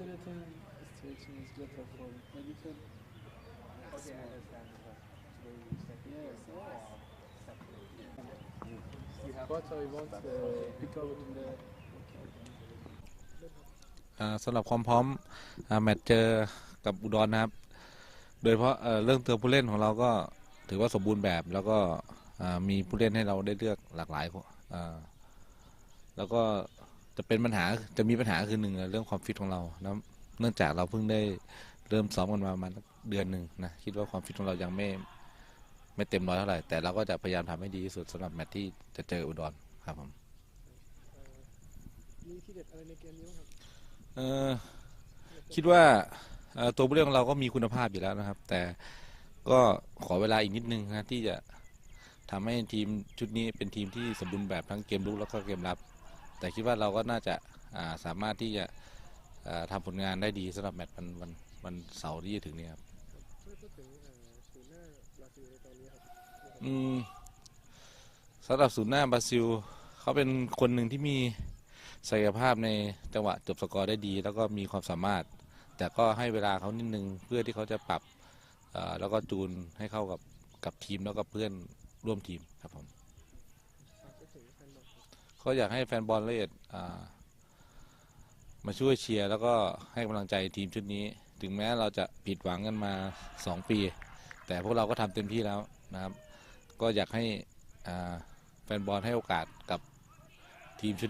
Anytime stretching is better for medical. Okay, I understand. But today you said Yes, yes. you have What I want uh, pick out in the อ่าสำหรับความพร้อมอ่าแมตช์เจอกับอุดรนะครับ โดยเฉพาะเอ่อเรื่องเติมผู้เล่นของเราก็ถือว่าสมบูรณ์แบบแล้วก็อ่ามีผู้เล่นให้เราได้เลือกหลากหลายคนอ่าแล้วก็ จะเป็นปัญหาจะมีปัญหาคือหนึ่งเรื่องความฟิตของเรานะเนื่องจากเราเพิ่งได้เริ่มซ้อมกันมาประมาณเดือนหนึ่งนะคิดว่าความฟิตของเรายังไม่ไม่เต็มร้อยเท่าไหร่แต่เราก็จะพยายามทำให้ดีที่สุดสำหรับแมตช์ที่จะเจออุดรครับผมมีที่เด็ดอะไรในเกมนี้บ้างครับเออคิดว่าเอ่อตัวผู้เล่นของเราก็มีคุณภาพอยู่แล้วนะครับ แต่ก็ขอเวลาอีกนิดนึงนะที่จะทำให้ทีมชุดนี้เป็นทีมที่สมบูรณ์แบบทั้งเกมรุกแล้วก็เกมรับ แต่คิดว่าเราก็น่าจะาสามารถที่จะอ่าทำผลงานได้ดีสำหรับแมตช์วันวันวันเสาร์ที่จะถึงนี้ครับช่วยพูดถึงเอ่อศูนย์หน้าบราซิลในตอนนี้ครับอืมสำหรับศูนย์หน้าบราซิลเขาเป็นคนหนึ่งที่มีศักยภาพในจังหวะจบสกอร์ได้ดี แล้วก็มีความสามารถ แต่ก็ให้เวลาเขานิดนึงเพื่อที่เขาจะปรับแล้วก็จูนให้เข้ากับกับทีมแล้วก็เพื่อนร่วมทีมครับผม ก็อยากให้แฟนบอลละเอียดมาช่วยเชียร์แล้วก็ให้กำลังใจทีมชุดนี้ ถึงแม้เราจะผิดหวังกันมาสองปี แต่พวกเราก็ทำเต็มที่แล้วนะครับ ก็อยากให้แฟนบอลให้โอกาสกับทีมชุด